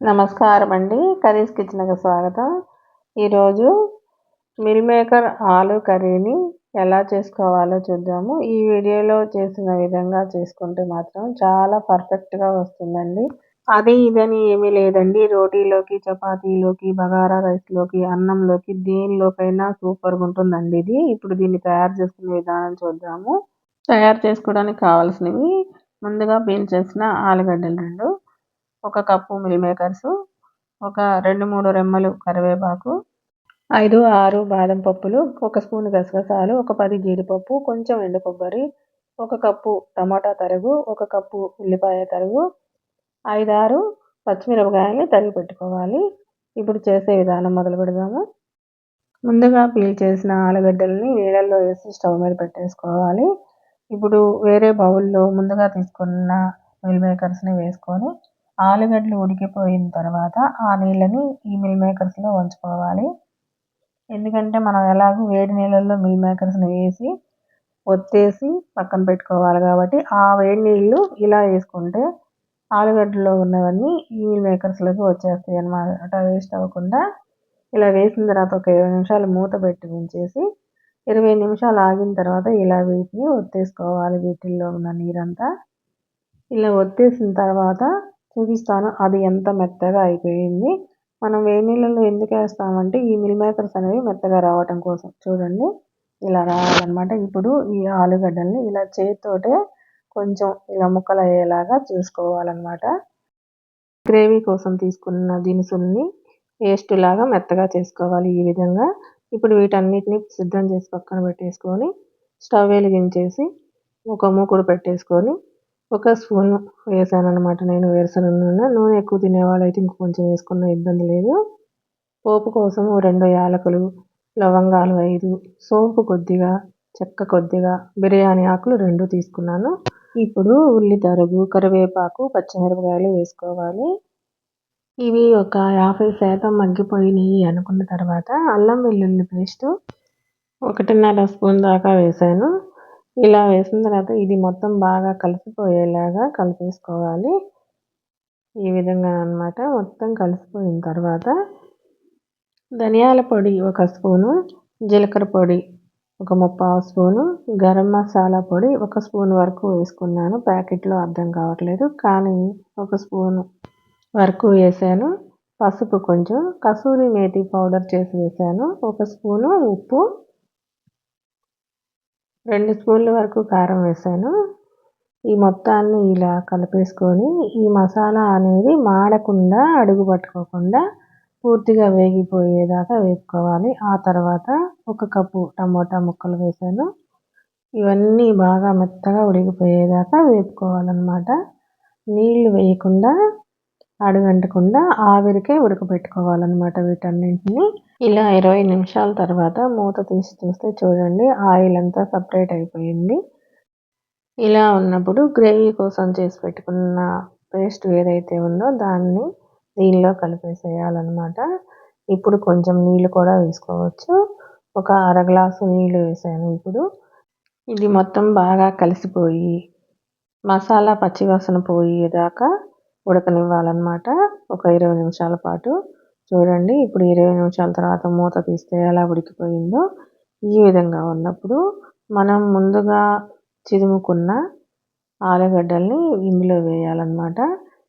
నమస్కారం అండి కర్రీస్ కిచెన్కి స్వాగతం. ఈరోజు మిల్ మేకర్ ఆలు కర్రీని ఎలా చేసుకోవాలో చూద్దాము. ఈ వీడియోలో చేసిన విధంగా చేసుకుంటే మాత్రం చాలా పర్ఫెక్ట్గా వస్తుందండి. అది ఇదని ఏమీ లేదండి. రోటీలోకి చపాతీలోకి బగారా రైస్లోకి అన్నంలోకి దేనిలోకైనా సూపర్గా ఉంటుందండి ఇది. ఇప్పుడు దీన్ని తయారు చేసుకునే విధానం చూద్దాము. తయారు చేసుకోవడానికి కావాల్సినవి ముందుగా పీల్ చేసిన ఆలుగడ్డలు రెండు ఒక కప్పు మిల్ మేకర్స్ ఒక రెండు మూడు రెమ్మలు కరివేపాకు ఐదు ఆరు బాదం పప్పులు ఒక స్పూన్ గసగసాలు ఒక పది జీడిపప్పు కొంచెం ఎండు కొబ్బరి ఒక కప్పు టమాటా తరుగు ఒక కప్పు ఉల్లిపాయ తరుగు ఐదారు పచ్చిమిరపకాయలు తరిగి పెట్టుకోవాలి. ఇప్పుడు చేసే విధానం మొదలు పెడదాము. ముందుగా పీల్ చేసిన ఆలుగడ్డల్ని నీళ్ళల్లో వేసి స్టవ్ మీద పెట్టేసుకోవాలి. ఇప్పుడు వేరే బౌల్లో ముందుగా తీసుకున్న మిల్ మేకర్స్ని వేసుకొని ఆలుగడ్డలు ఉడికిపోయిన తర్వాత ఆ నీళ్ళని ఈ మిల్ మేకర్స్లో ఉంచుకోవాలి. ఎందుకంటే మనం ఎలాగో వేడి నీళ్ళల్లో మిల్ మేకర్స్ని వేసి ఒత్తేసి పక్కన పెట్టుకోవాలి కాబట్టి ఆ వేడి నీళ్ళు ఇలా వేసుకుంటే ఆలుగడ్డలో ఉన్నవన్నీ ఈ మిల్ మేకర్స్లోకి వచ్చేస్తాయి అన్నమాట. వేస్ట్ అవ్వకుండా ఇలా వేసిన తర్వాత ఒక ఇరవై నిమిషాలు మూత పెట్టి ఉంచేసి ఇరవై నిమిషాలు ఆగిన తర్వాత ఇలా వీటిని ఒత్తేసుకోవాలి. వీటిల్లో ఉన్న నీరంతా ఇలా ఒత్తేసిన తర్వాత చూపిస్తాను అది ఎంత మెత్తగా అయిపోయింది? మనం వేడి నీళ్ళలో ఎందుకు వేస్తామంటే ఈ మిల్ మేకర్స్ అనేవి మెత్తగా రావటం కోసం. చూడండి ఇలా రావాలన్నమాట. ఇప్పుడు ఈ ఆలుగడ్డల్ని ఇలా చేతితోటే కొంచెం ఇలా ముక్కలు అయ్యేలాగా చూసుకోవాలన్నమాట. గ్రేవీ కోసం తీసుకున్న దినుసుల్ని పేస్ట్ లాగా మెత్తగా చేసుకోవాలి ఈ విధంగా. ఇప్పుడు వీటన్నిటిని సిద్ధం చేసి పక్కన పెట్టేసుకొని స్టవ్ వెలిగించేసి ఒక మూకుడు పెట్టేసుకొని ఒక స్పూన్ వేసాను అనమాట నేను వేరుశనగ నూనె నూనె ఎక్కువ తినేవాళ్ళు అయితే ఇంక కొంచెం వేసుకున్న ఇబ్బంది లేదు. పోపు కోసం రెండు యాలకులు లవంగాలు ఐదు సోంపు కొద్దిగా చెక్క కొద్దిగా బిర్యానీ ఆకులు రెండు తీసుకున్నాను. ఇప్పుడు ఉల్లి తరుగు కరివేపాకు పచ్చిమిరపకాయలు వేసుకోవాలి. ఇవి ఒక యాభై శాతం మగ్గిపోయినాయి అనుకున్న తర్వాత అల్లం వెల్లుల్లి పేస్ట్ ఒకటిన్నర స్పూన్ దాకా వేసాను. ఇలా వేసిన తర్వాత ఇది మొత్తం బాగా కలిసిపోయేలాగా కలిపేసుకోవాలి. ఈ విధంగా అనమాట మొత్తం కలిసిపోయిన తర్వాత ధనియాల పొడి ఒక స్పూను జీలకర్ర పొడి ఒక ముప్పావు స్పూను గరం మసాలా పొడి ఒక స్పూన్ వరకు వేసుకున్నాను. ప్యాకెట్లో అర్థం కావట్లేదు కానీ ఒక స్పూను వరకు వేసాను. పసుపు కొంచెం కసూరి మేతి పౌడర్ చేసి వేసాను. ఒక స్పూను ఉప్పు రెండు స్పూన్ల వరకు కారం వేసాను. ఈ మొత్తాన్ని ఇలా కలిపేసుకొని ఈ మసాలా అనేది మాడకుండా అడుగు పట్టుకోకుండా పూర్తిగా వేగిపోయేదాకా వేపుకోవాలి. ఆ తర్వాత ఒక కప్పు టమోటా ముక్కలు వేసాను. ఇవన్నీ బాగా మెత్తగా ఉడికిపోయేదాకా వేపుకోవాలన్నమాట. నీళ్ళు వేయకుండా అడుగంటకుండా ఆవిరికే ఉడకబెట్టుకోవాలన్నమాట వీటన్నింటిని. ఇలా ఇరవై నిమిషాల తర్వాత మూత తీసి చూస్తే చూడండి ఆయిల్ అంతా సపరేట్ అయిపోయింది. ఇలా ఉన్నప్పుడు గ్రేవీ కోసం చేసి పెట్టుకున్న పేస్ట్ ఏదైతే ఉందో దాన్ని దీనిలో కలిపేసేయాలన్నమాట. ఇప్పుడు కొంచెం నీళ్ళు కూడా వేసుకోవచ్చు. ఒక అర గ్లాసు నీళ్ళు వేసాను ఇప్పుడు. ఇది మొత్తం బాగా కలిసిపోయి మసాలా పచ్చివాసన పోయేదాకా ఉడకనివ్వాలన్నమాట. ఒక ఇరవై నిమిషాల పాటు. చూడండి ఇప్పుడు ఇరవై నిమిషాల తర్వాత మూత తీస్తే ఎలా ఉడికిపోయిందో. ఈ విధంగా ఉన్నప్పుడు మనం ముందుగా చిదుముకున్న ఆలుగడ్డల్ని ఇందులో వేయాలన్నమాట.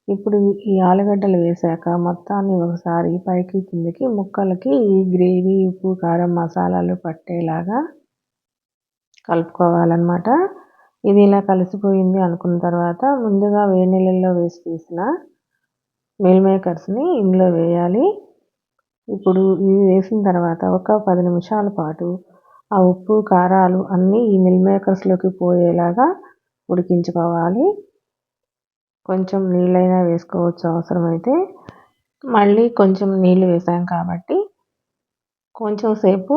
ఇప్పుడు ఈ ఆలుగడ్డలు వేసాక మొత్తాన్ని ఒకసారి పైకి కిందకి ముక్కలకి ఈ గ్రేవీ ఉప్పు కారం మసాలాలు పట్టేలాగా కలుపుకోవాలన్నమాట. ఇది ఇలా కలిసిపోయింది అనుకున్న తర్వాత ముందుగా వేడి నీళ్ళల్లో వేసి తీసిన మిల్ మేకర్స్ని ఇందులో వేయాలి. ఇప్పుడు ఇవి వేసిన తర్వాత ఒక పది నిమిషాల పాటు ఆ ఉప్పు కారాలు అన్నీ ఈ మిల్ మేకర్స్లోకి పోయేలాగా ఉడికించుకోవాలి. కొంచెం నీళ్ళైనా వేసుకోవచ్చు అవసరమైతే. మళ్ళీ కొంచెం నీళ్ళు వేసాం కాబట్టి కొంచెం సేపు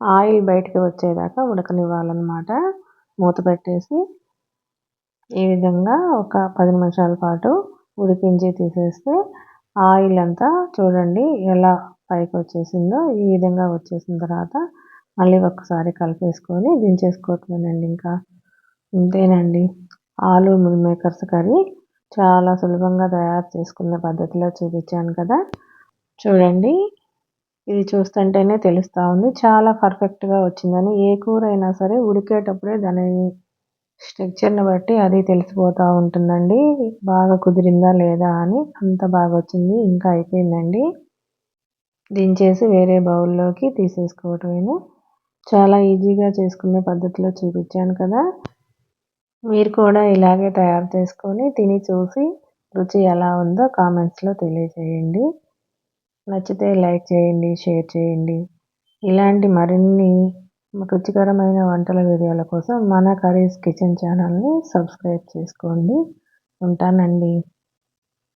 ఆయిల్ బయటకు వచ్చేదాకా ఉడకనివ్వాలన్నమాట. మూత పెట్టేసి ఈ విధంగా ఒక పది నిమిషాల పాటు ఉడికించి తీసేస్తే ఆయిల్ అంతా చూడండి ఎలా పైకి వచ్చేసిందో ఈ విధంగా వచ్చేసిన తర్వాత మళ్ళీ ఒకసారి కలిపేసుకొని దించేసుకోవటమేనండి ఇంకా. ఇంతేనండి. ఆలు మిల్ మేకర్స్ కర్రీ చాలా సులభంగా తయారు చేసుకునే పద్ధతిలో చూపించాను కదా. చూడండి. ఇది చూస్తుంటేనే తెలుస్తూ ఉంది. చాలా పర్ఫెక్ట్గా వచ్చిందని. ఏ కూర అయినా సరే ఉడికేటప్పుడే దాని స్ట్రక్చర్ని బట్టి అది తెలిసిపోతూ ఉంటుందండి. బాగా కుదిరిందా లేదా అని అంత బాగా వచ్చింది. ఇంకా అయిపోయిందండి. దించేసి వేరే బౌల్లోకి తీసేసుకోవటమేను. చాలా ఈజీగా చేసుకునే పద్ధతిలో చూపించాను కదా. మీరు కూడా ఇలాగే తయారు చేసుకొని తిని చూసి రుచి ఎలా ఉందో కామెంట్స్లో తెలియజేయండి. నచ్చితే లైక్ చేయండి షేర్ చేయండి. ఇలాంటి మరిన్ని రుచికరమైన వంటల వీడియోల కోసం మన కర్రీస్ కిచెన్ ఛానల్ని సబ్స్క్రైబ్ చేసుకోండి. ఉంటానండి.